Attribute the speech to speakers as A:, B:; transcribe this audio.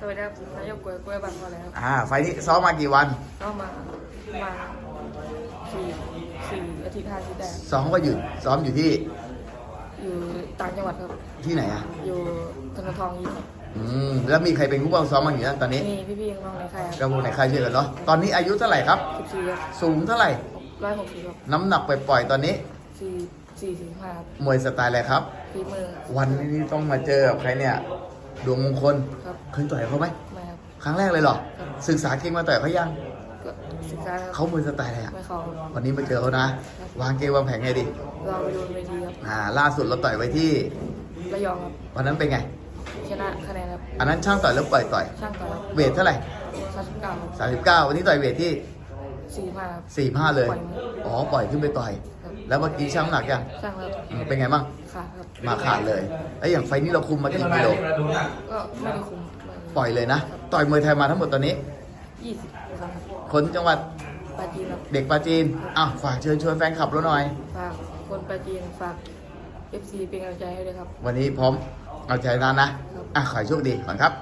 A: สวัสดีครับผมนายกกล้วยกล้วยบังมาแล้วครับ
B: อ่า ไฟล์นี้ซ้อมมากี่วัน
A: ก็มามาสี่สี่อาทิตย์ห้าอาทิตย์ได้ครับ
B: ซ้อมก็หยุด ซ้อมอยู่ที่
A: อยู่ต่างจังหวัดครับ
B: ที่ไหนอะ
A: อยู่ธนาทองยิมครับ
B: อืม แล้วมีใครเป็นผู้บังซ้อมมาอยู่นั่นตอนนี้
A: นี่พี่ๆน้องๆในค่าย
B: กระบูในค่ายช่วยกันเนาะ ตอนนี้อายุเท่าไหร่ครับ
A: สิบสี่ครับ
B: สูงเท่าไหร่
A: ร้อยหกสิบครับ
B: น้ำหนักปล่อยๆตอนนี้
A: สี่สี่สี่ห้าครับ
B: มวยสไตล์อะไรครับ
A: ฝีมือ
B: วันนี้ต้องมาเจอกับใครเนี่ย ดวงมงคล
A: ครับ
B: เคยต่อยเขาไหม
A: ไม่ครับ
B: ครั้งแรกเลยเหรอ
A: ครับ
B: ศึกษาเก่งมาต่อยเขายัง
A: ก็ศึกษาครับ
B: เขามวยสไตล์อะไรอะ
A: ไม่เข้าครับ
B: วันนี้มาเจอเขานะ วางเกมวางแผนไงดี
A: เราไปดูเวทีครับ
B: อ่าล่าสุดเราต่อยไว้ที่
A: ระยองครับ
B: วันนั้นเป็นไง
A: ชนะคะแนนครับ
B: อันนั้นช่างต่อยแล้วปล่อยต่อย
A: ช่างต่อครับ
B: เวทเท่าไหร่
A: สามสิบเก้าครับ
B: สามสิบเก้าวันนี้ต่อยเวทที่
A: สี่ห้าครับ
B: สี่ห้าเลย
A: ปล่อยมือ
B: อ๋อ ปล่อยขึ้นไปต่อย
A: ครับ
B: แล้วเมื่อกี้ช่างน้ำหนักยัง
A: ช่างครับ
B: อืมเป็นไงบ้าง
A: ขาดครับ
B: มาขาดเลยแล้วอย่างไฟนี้เราคุมมากี่กิโล
A: ก็ไม่ได้คุม
B: ปล่อยเลยนะ ต่อยมวยไทยมาทั้งหมดตอนนี้
A: ยี่สิบครั้งครับ
B: คนจังหวัด
A: ปาจีนครับ
B: เด็กปราจีนอ้าวฝากเชิญชวนแฟนคลับเราหน่อย
A: ฝากคนปราจีนฝากเอฟซีเป็นกำลังใจให้ด้วยครับ
B: วันนี้พร้อมเอาใจนานนะ อะขอให้โชคดีก่อนครับ